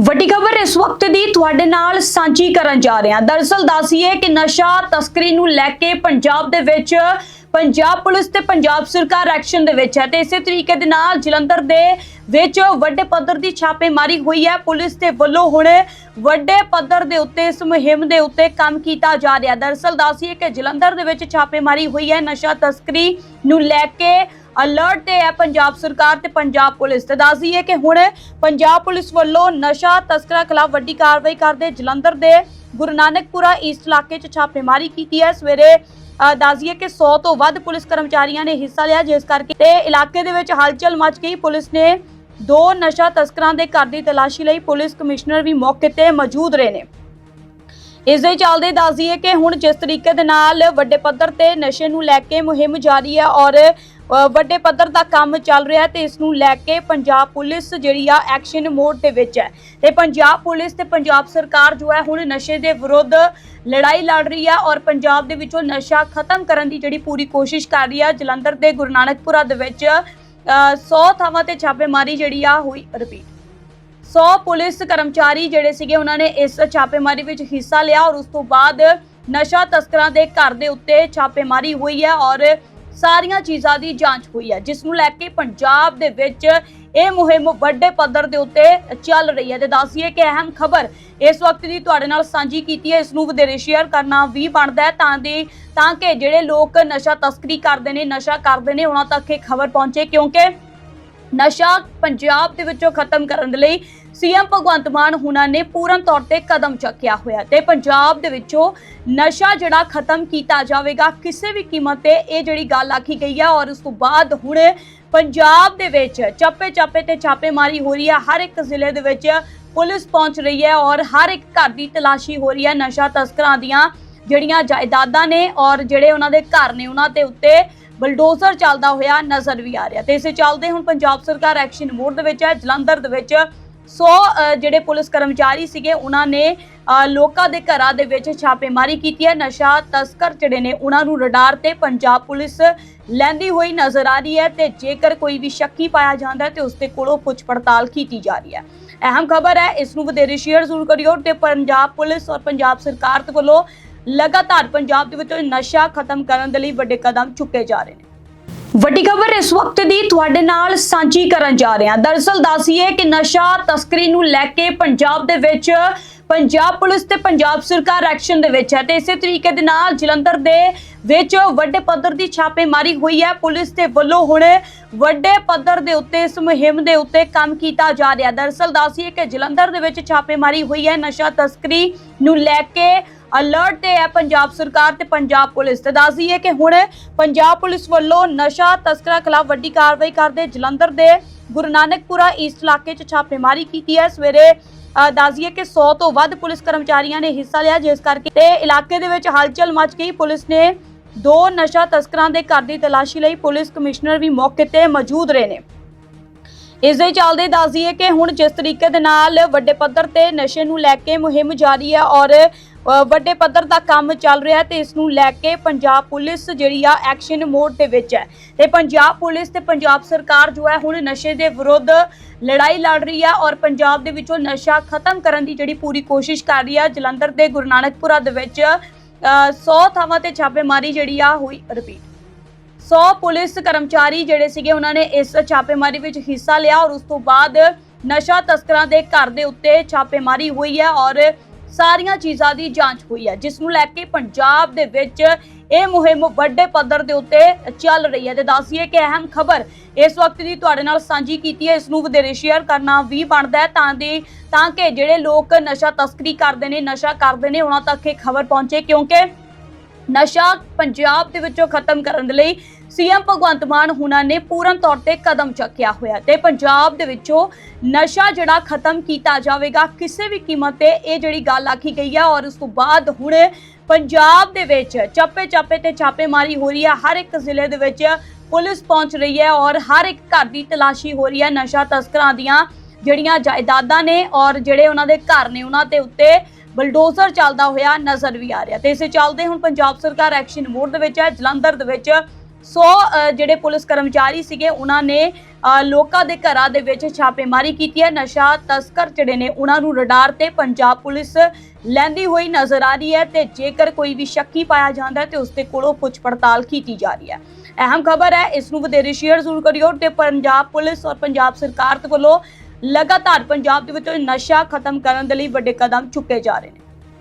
ਵੱਡੀ ਖਬਰ ਇਸ ਵਕਤ ਦੀ ਤੁਹਾਡੇ ਨਾਲ ਸਾਂਝੀ ਕਰਨ ਜਾ ਰਹੇ। ਹਾਂ ਦਰਅਸਲ ਦੱਸੀਏ ਕਿ ਨਸ਼ਾ ਤਸਕਰੀ ਨੂੰ ਲੈ ਕੇ ਪੰਜਾਬ ਦੇ ਵਿੱਚ ਪੰਜਾਬ ਪੁਲਿਸ ਤੇ ਪੰਜਾਬ ਸਰਕਾਰ ਐਕਸ਼ਨ ਦੇ ਵਿੱਚ ਹੈ ਤੇ ਇਸੇ ਤਰੀਕੇ ਦੇ ਨਾਲ ਜਲੰਧਰ ਦੇ ਵਿੱਚ ਵੱਡੇ ਪੱਧਰ ਦੀ ਛਾਪੇਮਾਰੀ ਹੋਈ ਹੈ। ਪੁਲਿਸ ਦੇ ਵੱਲੋਂ ਹੁਣ ਵੱਡੇ ਪੱਧਰ ਦੇ ਉੱਤੇ, ਇਸ ਮੁਹਿੰਮ ਦੇ ਉੱਤੇ ਕੰਮ ਕੀਤਾ ਜਾ ਰਿਹਾ। ਦਰਅਸਲ ਦੱਸੀਏ ਕਿ ਜਲੰਧਰ ਦੇ ਵਿੱਚ ਛਾਪੇਮਾਰੀ ਹੋਈ ਹੈ। ਨਸ਼ਾ ਤਸਕਰੀ ਨੂੰ ਲੈ ਕੇ ਅਲਰਟ ਤੇ ਹੈ ਪੰਜਾਬ ਸਰਕਾਰ ਤੇ ਪੰਜਾਬ ਪੁਲਿਸ। ਤੇ ਦੱਸਦੀ ਹੈ ਕਿ ਹੁਣ ਪੰਜਾਬ ਪੁਲਿਸ ਵੱਲੋਂ ਨਸ਼ਾ ਤਸਕਰਾਂ ਖਿਲਾਫ ਵੱਡੀ ਕਾਰਵਾਈ ਕਰਦੇ ਜਲੰਧਰ ਦੇ ਗੁਰੂ ਨਾਨਕਪੁਰਾ ਈਸਟ ਇਲਾਕੇ 'ਚ ਛਾਪੇਮਾਰੀ ਕੀਤੀ ਹੈ। ਸਵੇਰੇ ਅ, ਦੱਸ ਕਿ 100 ਤੋਂ ਵੱਧ ਪੁਲਿਸ ਕਰਮਚਾਰੀਆਂ ਨੇ ਹਿੱਸਾ ਲਿਆ। ਜਿਸ ਕਰਕੇ ਤੇ ਇਲਾਕੇ ਦੇ ਵਿੱਚ ਹਲਚਲ ਮਚ ਗਈ। ਪੁਲਿਸ ਨੇ ਦੋ ਨਸ਼ਾ ਤਸਕਰਾਂ ਦੇ ਘਰ ਦੀ ਤਲਾਸ਼ੀ ਲਈ ਪੁਲਿਸ ਕਮਿਸ਼ਨਰ ਵੀ ਮੌਕੇ ਤੇ ਮੌਜੂਦ ਰਹੇ ਨੇ। ਇਸ ਦੇ ਚੱਲਦੇ ਦੱਸ ਦਈਏ ਕਿ ਹੁਣ ਜਿਸ ਤਰੀਕੇ ਦੇ ਨਾਲ ਵੱਡੇ ਪੱਧਰ ਤੇ ਨਸ਼ੇ ਨੂੰ ਲੈ ਕੇ ਮੁਹਿੰਮ ਜਾਰੀ ਹੈ ਔਰ ਵੱਡੇ ਪੱਧਰ ਦਾ ਕੰਮ ਚੱਲ ਰਿਹਾ ਹੈ ਤੇ ਇਸ ਨੂੰ ਲੈ ਕੇ ਪੰਜਾਬ ਪੁਲਿਸ ਜਿਹੜੀ ਆ ਐਕਸ਼ਨ ਮੋਡ ਦੇ ਵਿੱਚ ਹੈ। ਤੇ ਪੰਜਾਬ ਪੁਲਿਸ ਤੇ ਪੰਜਾਬ ਸਰਕਾਰ ਜੋ ਹੈ ਹੁਣ ਨਸ਼ੇ ਦੇ ਵਿਰੁੱਧ ਲੜਾਈ ਲੜ ਰਹੀ ਹੈ ਔਰ ਪੰਜਾਬ ਦੇ ਵਿੱਚੋਂ ਨਸ਼ਾ ਖਤਮ ਕਰਨ ਦੀ ਜਿਹੜੀ ਪੂਰੀ ਕੋਸ਼ਿਸ਼ ਕਰ ਰਹੀ ਆ ਜਲੰਧਰ ਦੇ ਗੁਰੂ ਨਾਨਕਪੁਰਾ ਦੇ ਵਿੱਚ 100 ਥਾਵਾਂ ਤੇ ਛਾਪੇਮਾਰੀ ਜਿਹੜੀ ਆ ਹੋਈ ਰਿਪੀਟ 100 ਪੁਲਿਸ ਕਰਮਚਾਰੀ ਜਿਹੜੇ ਸੀਗੇ, ਉਹਨਾਂ ਨੇ ਇਸ ਛਾਪੇਮਾਰੀ ਵਿੱਚ ਹਿੱਸਾ ਲਿਆ ਔਰ ਉਸ ਤੋਂ ਬਾਅਦ ਨਸ਼ਾ ਤਸਕਰਾਂ ਦੇ ਘਰ ਦੇ ਉੱਤੇ ਛਾਪੇਮਾਰੀ ਹੋਈ ਹੈ ਔਰ ਸਾਰੀਆਂ ਚੀਜ਼ਾਂ ਦੀ ਜਾਂਚ ਹੋਈ ਹੈ, ਜਿਸ ਨੂੰ ਲੈ ਕੇ ਪੰਜਾਬ ਦੇ ਵਿੱਚ ਇਹ ਮੁਹਿੰਮ ਵੱਡੇ ਪੱਧਰ ਦੇ ਉੱਤੇ ਚੱਲ ਰਹੀ ਹੈ। ਤੇ ਦੱਸੀਏ ਕਿ ਅਹਿਮ ਖਬਰ ਇਸ ਵਕਤ ਦੀ ਤੁਹਾਡੇ ਨਾਲ ਸਾਂਝੀ ਕੀਤੀ ਹੈ, ਇਸ ਨੂੰ ਵਧੇਰੇ ਸ਼ੇਅਰ ਕਰਨਾ ਵੀ ਬਣਦਾ ਹੈ, ਤਾਂ ਦੀ ਤਾਂ ਕਿ ਜਿਹੜੇ ਲੋਕ ਨਸ਼ਾ ਤਸਕਰੀ ਕਰਦੇ ਨੇ, ਨਸ਼ਾ ਕਰਦੇ ਨੇ, ਉਹਨਾਂ ਤੱਕ ਇਹ ਖਬਰ ਪਹੁੰਚੇ ਕਿਉਂਕਿ ਨਸ਼ਾ ਪੰਜਾਬ ਦੇ ਵਿੱਚੋਂ ਖਤਮ ਕਰਨ ਦੇ ਲਈ ਸੀਐਮ ਭਗਵੰਤ ਮਾਨ ਹੁਣਾਂ ਨੇ ਪੂਰਨ ਤੌਰ ਤੇ ਕਦਮ ਚੱਕਿਆ ਹੋਇਆ ਤੇ ਪੰਜਾਬ ਦੇ ਵਿੱਚੋਂ ਨਸ਼ਾ ਜਿਹੜਾ ਖਤਮ ਕੀਤਾ ਜਾਵੇਗਾ, ਕਿਸੇ ਵੀ ਕੀਮਤ ਤੇ ਇਹ ਜਿਹੜੀ ਗੱਲ ਆਖੀ ਗਈ ਹੈ ਔਰ ਉਸ ਤੋਂ ਬਾਅਦ ਹੁਣ ਪੰਜਾਬ ਦੇ ਵਿੱਚ ਚੱਪੇ ਚੱਪੇ ਤੇ ਛਾਪੇਮਾਰੀ ਹੋ ਰਹੀ ਹੈ ਹਰ ਇੱਕ ਜ਼ਿਲ੍ਹੇ ਦੇ ਵਿੱਚ ਪੁਲਿਸ ਪਹੁੰਚ ਰਹੀ ਹੈ ਔਰ ਹਰ ਇੱਕ ਘਰ ਦੀ ਤਲਾਸ਼ੀ ਹੋ ਰਹੀ ਹੈ ਨਸ਼ਾ ਤਸਕਰਾਂ ਦੀਆਂ ਜਿਹੜੀਆਂ ਜਾਇਦਾਦਾਂ ਨੇ ਔਰ ਜਿਹੜੇ ਉਹਨਾਂ ਦੇ ਘਰ ਨੇ ਉਹਨਾਂ ਦੇ ਉੱਤੇ ਬਲਡੋਜ਼ਰ ਚੱਲਦਾ ਹੋਇਆ ਨਜ਼ਰ ਵੀ ਆ ਰਿਹਾ ਤੇ ਇਸੇ ਚੱਲਦੇ ਹੁਣ ਪੰਜਾਬ ਸਰਕਾਰ ਐਕਸ਼ਨ ਮੋਡ ਦੇ ਵਿੱਚ ਹੈ, ਜਲੰਧਰ ਦੇ ਵਿੱਚ 100 ਜਿਹੜੇ ਪੁਲਿਸ ਕਰਮਚਾਰੀ ਸੀਗੇ, ਉਹਨਾਂ ਨੇ ਲੋਕਾਂ ਦੇ ਘਰਾਂ ਦੇ ਵਿੱਚ ਛਾਪੇਮਾਰੀ ਕੀਤੀ ਹੈ। ਨਸ਼ਾ ਤਸਕਰ ਜਿਹੜੇ ਨੇ, ਉਹਨਾਂ ਨੂੰ ਰਡਾਰ ਤੇ ਪੰਜਾਬ ਪੁਲਿਸ ਲੈਂਦੀ ਹੋਈ ਨਜ਼ਰ ਆ ਰਹੀ ਹੈ ਤੇ ਜੇਕਰ ਕੋਈ ਵੀ ਸ਼ੱਕੀ ਪਾਇਆ ਜਾਂਦਾ ਹੈ ਤੇ ਉਸ ਦੇ ਕੋਲੋਂ ਪੁੱਛ ਪੜਤਾਲ ਕੀਤੀ ਜਾ ਰਹੀ ਹੈ। ਅਹਿਮ ਖਬਰ ਹੈ, ਇਸ ਨੂੰ ਵਧੇਰੇ ਸ਼ੇਅਰ ਜ਼ਰੂਰ ਕਰਿਓ ਤੇ ਪੰਜਾਬ ਪੁਲਿਸ ਔਰ ਪੰਜਾਬ ਸਰਕਾਰ ਵੱਲੋਂ ਲਗਾਤਾਰ ਪੰਜਾਬ ਦੇ ਵਿੱਚ ਨਸ਼ਾ ਖਤਮ ਕਰਨ ਦੇ ਲਈ ਵੱਡੇ ਕਦਮ ਚੁੱਕੇ ਜਾ ਰਹੇ ਨੇ। ਵੱਡੀ ਖਬਰ ਇਸ ਵਕਤ ਦੀ ਤੁਹਾਡੇ ਨਾਲ ਸਾਂਝੀ ਕਰਨ ਜਾ ਰਹੇ ਹਾਂ। ਦਰਅਸਲ ਦੱਸੀਏ ਕਿ ਨਸ਼ਾ ਤਸਕਰੀ ਨੂੰ ਲੈ ਕੇ ਪੰਜਾਬ ਦੇ ਵਿੱਚ ਪੰਜਾਬ ਪੁਲਿਸ ਤੇ ਪੰਜਾਬ ਸਰਕਾਰ ਐਕਸ਼ਨ ਦੇ ਵਿੱਚ ਹੈ ਤੇ ਇਸੇ ਤਰੀਕੇ ਦੇ ਨਾਲ ਜਲੰਧਰ ਦੇ ਵਿੱਚ ਵੱਡੇ ਪੱਧਰ ਦੀ ਛਾਪੇਮਾਰੀ ਹੋਈ ਹੈ। ਪੁਲਿਸ ਦੇ ਵੱਲੋਂ ਹੁਣ ਵੱਡੇ ਪੱਧਰ ਦੇ ਉੱਤੇ, ਇਸ ਮੁਹਿੰਮ ਦੇ ਉੱਤੇ ਕੰਮ ਕੀਤਾ ਜਾ ਰਿਹਾ ਦਰਅਸਲ ਦੱਸੀਏ ਕਿ ਜਲੰਧਰ ਦੇ ਵਿੱਚ ਛਾਪੇਮਾਰੀ ਹੋਈ ਹੈ। ਨਸ਼ਾ ਤਸਕਰੀ ਨੂੰ ਲੈ ਕੇ ਅਲਰਟ ਤੇ ਹੈ ਪੰਜਾਬ ਸਰਕਾਰ ਤੇ ਪੰਜਾਬ ਪੁਲਿਸ। ਤੇ ਦੱਸ ਦਈਏ ਕਿ ਹੁਣ ਪੰਜਾਬ ਪੁਲਿਸ ਵੱਲੋਂ ਨਸ਼ਾ ਤਸਕਰਾਂ ਖਿਲਾਫ ਵੱਡੀ ਕਾਰਵਾਈ ਕਰਦੇ ਜਲੰਧਰ ਦੇ ਗੁਰੂ ਨਾਨਕਪੁਰਾ ਈਸਟ ਇਲਾਕੇ 'ਚ ਛਾਪੇਮਾਰੀ ਕੀਤੀ ਹੈ। ਸਵੇਰੇ ਅ, ਦੱਸ ਦਈਏ ਕਿ 100 ਤੋਂ ਵੱਧ ਪੁਲਿਸ ਕਰਮਚਾਰੀਆਂ ਨੇ ਹਿੱਸਾ ਲਿਆ। ਜਿਸ ਕਰਕੇ ਤੇ ਇਲਾਕੇ ਦੇ ਵਿੱਚ ਹਲਚਲ ਮਚ ਗਈ। ਪੁਲਿਸ ਨੇ ਦੋ ਨਸ਼ਾ ਤਸਕਰਾਂ ਦੇ ਘਰ ਦੀ ਤਲਾਸ਼ੀ ਲਈ ਪੁਲਿਸ ਕਮਿਸ਼ਨਰ ਵੀ ਮੌਕੇ ਤੇ ਮੌਜੂਦ ਰਹੇ ਨੇ। ਇਸ ਦੇ ਚੱਲਦੇ ਦੱਸ ਦਈਏ ਕਿ ਹੁਣ ਜਿਸ ਤਰੀਕੇ ਦੇ ਨਾਲ ਵੱਡੇ ਪੱਧਰ ਤੇ ਨਸ਼ੇ ਨੂੰ ਲੈ ਕੇ ਮੁਹਿੰਮ ਜਾਰੀ ਹੈ ਔਰ ਵੱਡੇ ਪੱਧਰ ਦਾ ਕੰਮ ਚੱਲ ਰਿਹਾ ਹੈ ਤੇ ਇਸ ਨੂੰ ਲੈ ਕੇ ਪੰਜਾਬ ਪੁਲਿਸ ਜਿਹੜੀ ਆ ਐਕਸ਼ਨ ਮੋਡ ਦੇ ਵਿੱਚ ਹੈ। ਤੇ ਪੰਜਾਬ ਪੁਲਿਸ ਤੇ ਪੰਜਾਬ ਸਰਕਾਰ ਜੋ ਹੈ ਹੁਣ ਨਸ਼ੇ ਦੇ ਵਿਰੁੱਧ ਲੜਾਈ ਲੜ ਰਹੀ ਹੈ ਔਰ ਪੰਜਾਬ ਦੇ ਵਿੱਚੋਂ ਨਸ਼ਾ ਖਤਮ ਕਰਨ ਦੀ ਜਿਹੜੀ ਪੂਰੀ ਕੋਸ਼ਿਸ਼ ਕਰ ਰਹੀ ਆ, ਜਲੰਧਰ ਦੇ ਗੁਰੂ ਨਾਨਕਪੁਰਾ ਦੇ ਵਿੱਚ 100 ਥਾਵਾਂ ਤੇ ਛਾਪੇਮਾਰੀ ਜਿਹੜੀ ਆ ਹੋਈ ਰਿਪੀਟ 100 ਪੁਲਿਸ ਕਰਮਚਾਰੀ ਜਿਹੜੇ ਸੀਗੇ, ਉਹਨਾਂ ਨੇ ਇਸ ਛਾਪੇਮਾਰੀ ਵਿੱਚ ਹਿੱਸਾ ਲਿਆ ਔਰ ਉਸ ਤੋਂ ਬਾਅਦ ਨਸ਼ਾ ਤਸਕਰਾਂ ਦੇ ਘਰ ਦੇ ਉੱਤੇ ਛਾਪੇਮਾਰੀ ਹੋਈ ਹੈ ਔਰ ਸਾਰੀਆਂ ਚੀਜ਼ਾਂ ਦੀ ਜਾਂਚ ਹੋਈ ਹੈ, ਜਿਸ ਨੂੰ ਲੈ ਕੇ ਪੰਜਾਬ ਦੇ ਵਿੱਚ ਇਹ ਮੁਹਿੰਮ ਵੱਡੇ ਪੱਧਰ ਦੇ ਉੱਤੇ ਚੱਲ ਰਹੀ ਹੈ। ਤੇ ਦੱਸੀਏ ਕਿ ਅਹਿਮ ਖਬਰ ਇਸ ਵਕਤ ਦੀ ਤੁਹਾਡੇ ਨਾਲ ਸਾਂਝੀ ਕੀਤੀ ਹੈ, ਇਸ ਨੂੰ ਵਧੇਰੇ ਸ਼ੇਅਰ ਕਰਨਾ ਵੀ ਬਣਦਾ ਹੈ ਤਾਂ ਦੀ, ਤਾਂ ਕਿ ਜਿਹੜੇ ਲੋਕ ਨਸ਼ਾ ਤਸਕਰੀ ਕਰਦੇ ਨੇ, ਨਸ਼ਾ ਕਰਦੇ ਨੇ, ਉਹਨਾਂ ਤੱਕ ਇਹ ਖਬਰ ਪਹੁੰਚੇ ਕਿਉਂਕਿ ਨਸ਼ਾ ਪੰਜਾਬ ਦੇ ਵਿੱਚੋਂ ਖਤਮ ਕਰਨ ਦੇ ਲਈ ਸੀਐਮ ਭਗਵੰਤ ਮਾਨ ਹੁਣਾਂ ਨੇ ਪੂਰਨ ਤੌਰ ਤੇ ਕਦਮ ਚੱਕਿਆ ਹੋਇਆ ਤੇ ਪੰਜਾਬ ਦੇ ਵਿੱਚੋਂ ਨਸ਼ਾ ਜਿਹੜਾ ਖਤਮ ਕੀਤਾ ਜਾਵੇਗਾ, ਕਿਸੇ ਵੀ ਕੀਮਤ ਤੇ ਇਹ ਜਿਹੜੀ ਗੱਲ ਆਖੀ ਗਈ ਹੈ ਔਰ ਉਸ ਤੋਂ ਬਾਅਦ ਹੁਣ ਪੰਜਾਬ ਦੇ ਵਿੱਚ ਚੱਪੇ ਚੱਪੇ ਤੇ ਛਾਪੇਮਾਰੀ ਹੋ ਰਹੀ ਹੈ ਹਰ ਇੱਕ ਜ਼ਿਲ੍ਹੇ ਦੇ ਵਿੱਚ ਪੁਲਿਸ ਪਹੁੰਚ ਰਹੀ ਹੈ ਔਰ ਹਰ ਇੱਕ ਘਰ ਦੀ ਤਲਾਸ਼ੀ ਹੋ ਰਹੀ ਹੈ ਨਸ਼ਾ ਤਸਕਰਾਂ ਦੀਆਂ ਜਿਹੜੀਆਂ ਜਾਇਦਾਦਾਂ ਨੇ ਔਰ ਜਿਹੜੇ ਉਹਨਾਂ ਦੇ ਘਰ ਨੇ ਉਹਨਾਂ ਦੇ ਉੱਤੇ ਬਲਡੋਜ਼ਰ ਚੱਲਦਾ ਹੋਇਆ ਨਜ਼ਰ ਵੀ ਆ ਰਿਹਾ ਤੇ ਇਸੇ ਚੱਲਦੇ ਹੁਣ ਪੰਜਾਬ ਸਰਕਾਰ ਐਕਸ਼ਨ ਮੋਡ ਦੇ ਵਿੱਚ ਹੈ, ਜਲੰਧਰ ਦੇ ਵਿੱਚ 100 ਜਿਹੜੇ ਪੁਲਿਸ ਕਰਮਚਾਰੀ ਸੀਗੇ, ਉਹਨਾਂ ਨੇ ਲੋਕਾਂ ਦੇ ਘਰਾਂ ਦੇ ਵਿੱਚ ਛਾਪੇਮਾਰੀ ਕੀਤੀ ਹੈ। ਨਸ਼ਾ ਤਸਕਰ ਜਿਹੜੇ ਨੇ, ਉਹਨਾਂ ਨੂੰ ਰਡਾਰ ਤੇ ਪੰਜਾਬ ਪੁਲਿਸ ਲੈਂਦੀ ਹੋਈ ਨਜ਼ਰ ਆ ਰਹੀ ਹੈ ਤੇ ਜੇਕਰ ਕੋਈ ਵੀ ਸ਼ੱਕੀ ਪਾਇਆ ਜਾਂਦਾ ਹੈ ਤੇ ਉਸ ਦੇ ਕੋਲੋਂ ਪੁੱਛ ਪੜਤਾਲ ਕੀਤੀ ਜਾ ਰਹੀ ਹੈ। ਅਹਿਮ ਖਬਰ ਹੈ, ਇਸ ਨੂੰ ਵਧੇਰੇ ਸ਼ੇਅਰ ਜ਼ਰੂਰ ਕਰਿਓ ਤੇ ਪੰਜਾਬ ਪੁਲਿਸ ਔਰ ਪੰਜਾਬ ਸਰਕਾਰ ਵੱਲੋਂ ਲਗਾਤਾਰ ਪੰਜਾਬ ਦੇ ਵਿੱਚ ਨਸ਼ਾ ਖਤਮ ਕਰਨ ਦੇ ਲਈ ਵੱਡੇ ਕਦਮ ਚੁੱਕੇ ਜਾ ਰਹੇ ਨੇ।